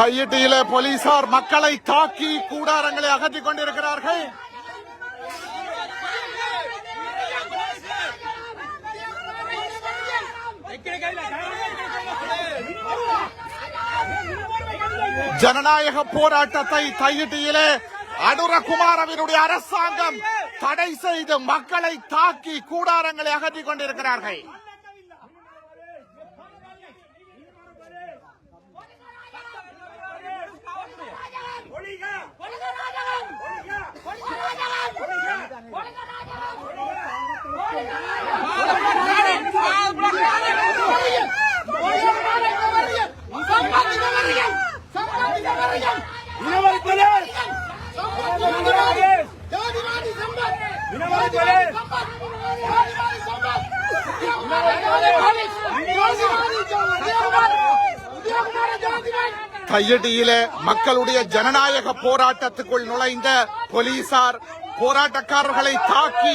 கையிட்டியில போலீசார் மக்களை தாக்கி கூடாரங்களை அகற்றிக் கொண்டிருக்கிறார்கள். ஜனநாயக போராட்டத்தை தையிட்டியிலே அனுரகுமாரவினுடைய அரசாங்கம் தடை செய்து மக்களை தாக்கி கூடாரங்களை அகற்றிக் கொண்டிருக்கிறார்கள். கையடியிலே மக்களுடைய ஜனநாயக போராட்டத்துக்குள் நுழைந்த போலீசார் போராட்டக்காரர்களை தாக்கி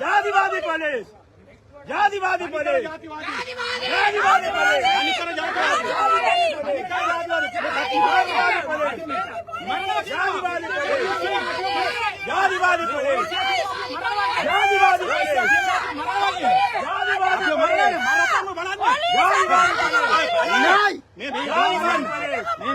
जातिवादी पोलीस जातिवादी पोलीस जातिवादी पोलीस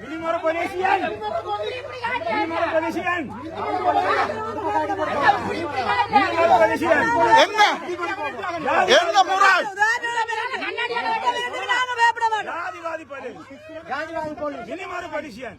மினிமர கொலேசியன் மினிமர கொலேசியன் மினிமர கொலேசியன் என்ன? என்ன? முராய் ஜாதிவாதி போலீஸ் ஜாதிவாதி போலீஸ் மினிமர கொலேசியன்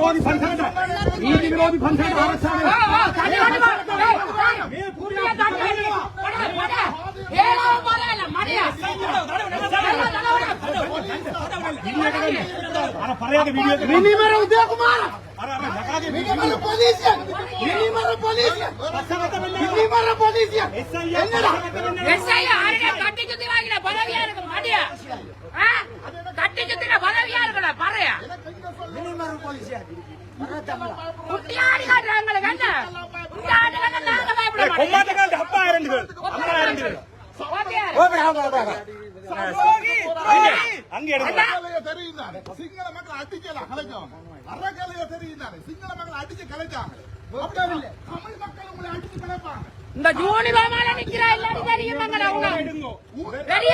विरोधी फंक्शन है नीति विरोधी फंक्शन आरक्षण మినిమర ఉదయ కుమార్ మినిమర పోలీస్ మినిమర పోలీస్ మినిమర పోలీస్ ఎస్ఐ ఆర్డే కట్టికి திவாகின பதவியா இருக்கு மாட்டியா குட்டியாடி காட்டுறாங்க கண்ண குட்டியாடி கண்ண நாங்க பயப்பட மாட்டோம் கொம்மாட்டக்கால் அப்பா இறந்து அம்மா இறந்து அங்க இந்த ஜூனி பாமால நிக்கிறா எல்லாரும் தெரியும் பெரிய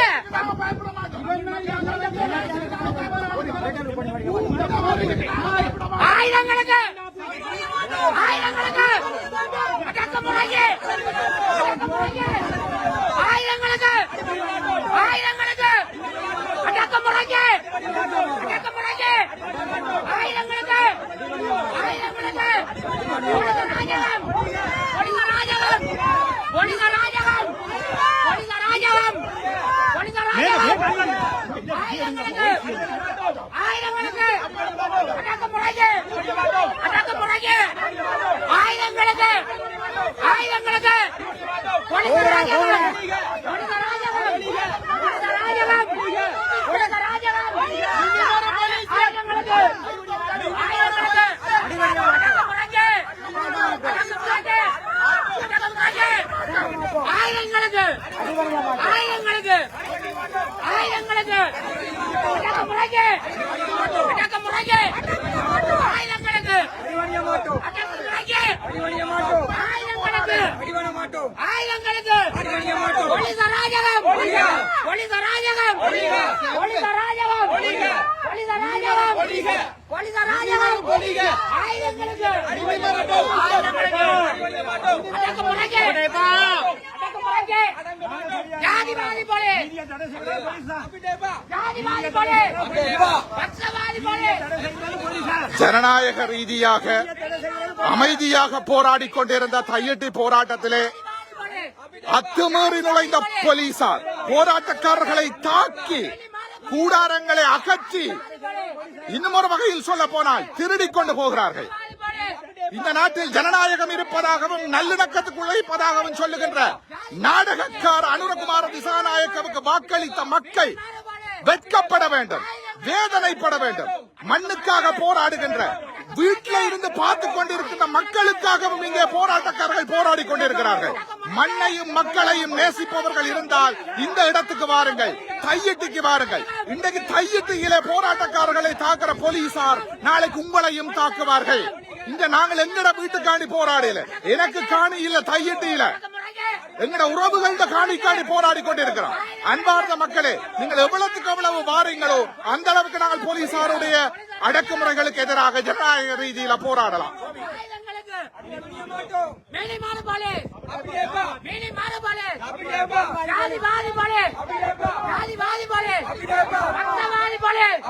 ஆயிரங்களுக்கு ஆயிரங்களுக்கு அடக்குமுறைக்கு அடக்குமுறைக்கு ஆயிரங்களுக்கு ஆயிரங்களுக்கு அடக்குமுறைக்கு அடக்குமுறைக்கு ஆயிரங்களுக்கு ஆயிரங்களுக்கு ஒழுங்க ராஜகம் ஒழுங்க ராஜகம் ஒழுங்க ராஜகம் ஒழுங்க ராஜகம் ஒழுங்க ராஜகம் ஆயிரங்களுக்கு ஆயிரங்களுக்கு அடக்குமுறைக்கு அடக்குமுறைக்கு ஆயிரங்களுக்கு ஆயிரங்களுக்கு ஒழுங்க ராஜகம் ஒழுங்க ராஜகம் ஒழுங்க ராஜகம் ஒழுங்க ராஜகம் ஆயிரங்களுக்கு ஆயிரங்களுக்கு அடக்குமுறைக்கு அடக்குமுறைக்கு அடக்குமுறைக்கு அடக்குமுறைக்கு அடக்குமுறைக்கு ஆயுதங்களுக்கு அடக்குமுறைக்கு ஆயுதங்களுக்கு ஆயுதங்களுக்கு ஆயுதங்களுக்கு. ஜாதிவாதி பக்சவாதி போலீஸ் ஜனநாயக ரீதியாக அமைதியாக போராடி கொண்டிருந்த தையட்டி போராட்டத்திலே அத்துமீறி நுழைந்த போலீசார். போராட்டக்காரர்களை தாக்கி கூடாரங்களை அகற்றி இன்னும் ஒரு வகையில் சொல்ல போனால் திருடிக் கொண்டு போகிறார்கள். இந்த நாட்டில் ஜனநாயகம் இருப்பதாகவும் நல்லிணக்கத்துக்கு உழைப்பதாகவும் சொல்லுகின்ற நாடகக்கார அனுரகுமார திசாநாயக்கவுக்கு வாக்களித்த மக்கள் வெட்கப்பட வேண்டும் வேதனைப்பட வேண்டும். மண்ணுக்காக போராடுகின்ற வீட்டில இருந்து பார்த்து கொண்டிருக்கின்ற மக்களுக்காகவும் இங்கே போராட்டக்காரர்கள் போராடி கொண்டிருக்கிறார்கள். மண்ணையும் மக்களையும் நேசிப்பவர்கள் இருந்தால் இந்த இடத்துக்கு வாருங்கள். தையிட்டுக்கு வாருங்கள். இன்றைக்கு தையிட்டியிலே போராட்டக்காரர்களை தாக்குற போலீசார் நாளைக்கு உங்களையும் தாக்குவார்கள். இங்க நாங்கள் எங்கட வீட்டுக்காண்டி போராடல? எனக்கு காணி இல்ல தையிட்டு இல்ல. எங்கட உறவுகள்ட காணிக்காண்டி போராடி கொண்டிருக்கிறோம். அன்பார்ந்த மக்களே நீங்கள் எவ்வளவுக்கு எவ்வளவு வாரீங்களோ அந்த அளவுக்கு நாங்கள் போலீசாருடைய அடக்குமுறைகளுக்கு எதிராக ஜனநாயக ரீதியில போராடலாம். மேனி மாறு போலீஸ் மேனி மாறு போலீஸ் ஜாதிவாதி போலீஸ் ஜாதிவாதி போலீஸ் பக்சவாதி போலீஸ்